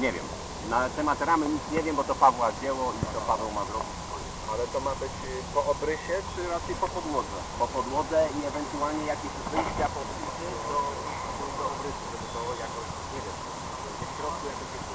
Nie wiem. Na temat ramy nic nie wiem, bo to Pawła dzieło i to Paweł ma zrobić. Ale to ma być y, po obrysie, czy raczej po podłodze? Po podłodze i ewentualnie jakieś wyjścia po wpisy do, do, do obrysu, żeby to jakoś, nie wiem, w środku jakoś jest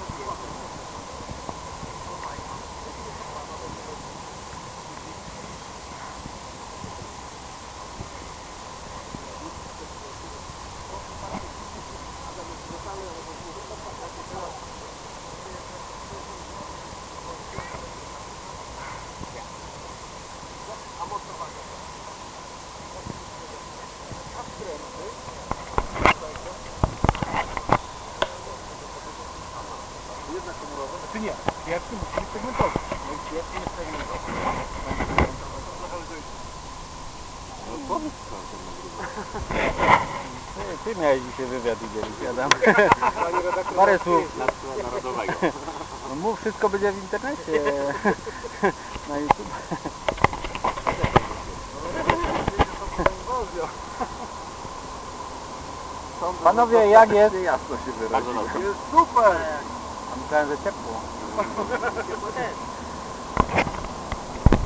spięte. Czy nie? Pierwszy musimy segmentować. Pierwszy jest segmentować. No powiedz co Ty, ty miałeś dzisiaj wywiad udzielić, Adam. Parę słów. Narodowego. No mów, wszystko będzie w internecie. Na YouTube. Panowie, jak jest? Jasno się dobrze. Jest super! Sometimes it's typical.